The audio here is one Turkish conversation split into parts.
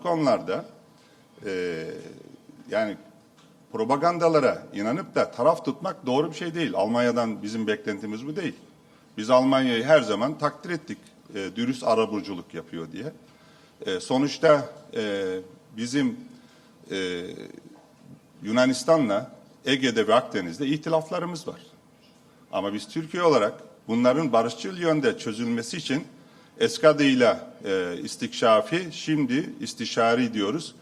farklı konularda e, yani propagandalara inanıp da taraf tutmak doğru bir şey değil. Almanya'dan bizim beklentimiz bu değil. Biz Almanya'yı her zaman takdir ettik. E, dürüst arabuluculuk yapıyor diye. E, sonuçta e, bizim e, Yunanistan'la Ege'de ve Akdeniz'de ihtilaflarımız var. Ama biz Türkiye olarak bunların barışçıl yönde çözülmesi için ESKADE ile e, istikşafi, şimdi istişari diyoruz.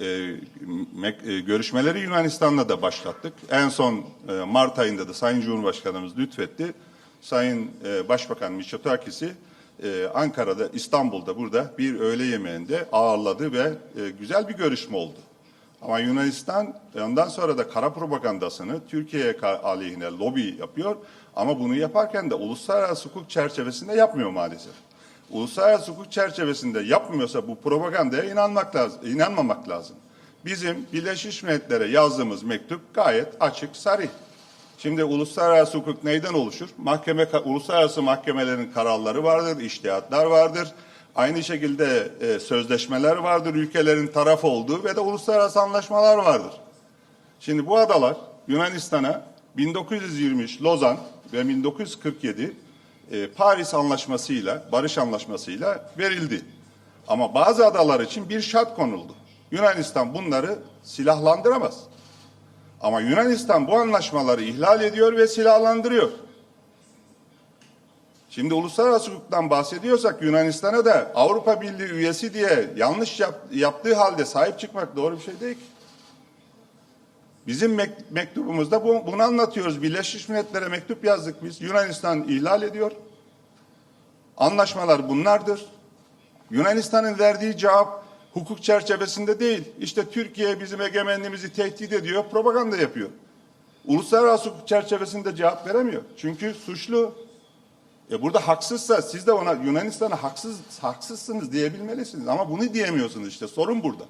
E, e, görüşmeleri Yunanistan'la da başlattık. En son e, Mart ayında da Sayın Cumhurbaşkanımız lütfetti. Sayın e, Başbakan Mitsotakis'i e, Ankara'da, İstanbul'da burada bir öğle yemeğinde ağırladı ve e, güzel bir görüşme oldu. Ama Yunanistan e, ondan sonra da kara propagandasını Türkiye'ye aleyhine lobi yapıyor. Ama bunu yaparken de uluslararası hukuk çerçevesinde yapmıyor maalesef. Uluslararası hukuk çerçevesinde yapmıyorsa bu propagandaya inanmak lazım, inanmamak lazım. Bizim Birleşmiş Milletler'e yazdığımız mektup gayet açık, sarih. Şimdi uluslararası hukuk neyden oluşur? Mahkeme, uluslararası mahkemelerin kararları vardır, iştihatlar vardır. Aynı şekilde e, sözleşmeler vardır, ülkelerin taraf olduğu ve de uluslararası anlaşmalar vardır. Şimdi bu adalar Yunanistan'a 1923 Lozan ve 1947 e, Paris Anlaşması'yla, Barış Anlaşması'yla verildi. Ama bazı adalar için bir şart konuldu. Yunanistan bunları silahlandıramaz. Ama Yunanistan bu anlaşmaları ihlal ediyor ve silahlandırıyor. Şimdi uluslararası hukuktan bahsediyorsak Yunanistan'a da Avrupa Birliği üyesi diye yanlış yap- yaptığı halde sahip çıkmak doğru bir şey değil ki. Bizim mek- mektubumuzda bu, bunu anlatıyoruz. Birleşmiş Milletler'e mektup yazdık biz. Yunanistan ihlal ediyor. Anlaşmalar bunlardır. Yunanistan'ın verdiği cevap hukuk çerçevesinde değil. İşte Türkiye bizim egemenliğimizi tehdit ediyor, propaganda yapıyor. Uluslararası hukuk çerçevesinde cevap veremiyor. Çünkü suçlu. E burada haksızsa siz de ona Yunanistan'a haksız haksızsınız diyebilmelisiniz ama bunu diyemiyorsunuz işte sorun burada.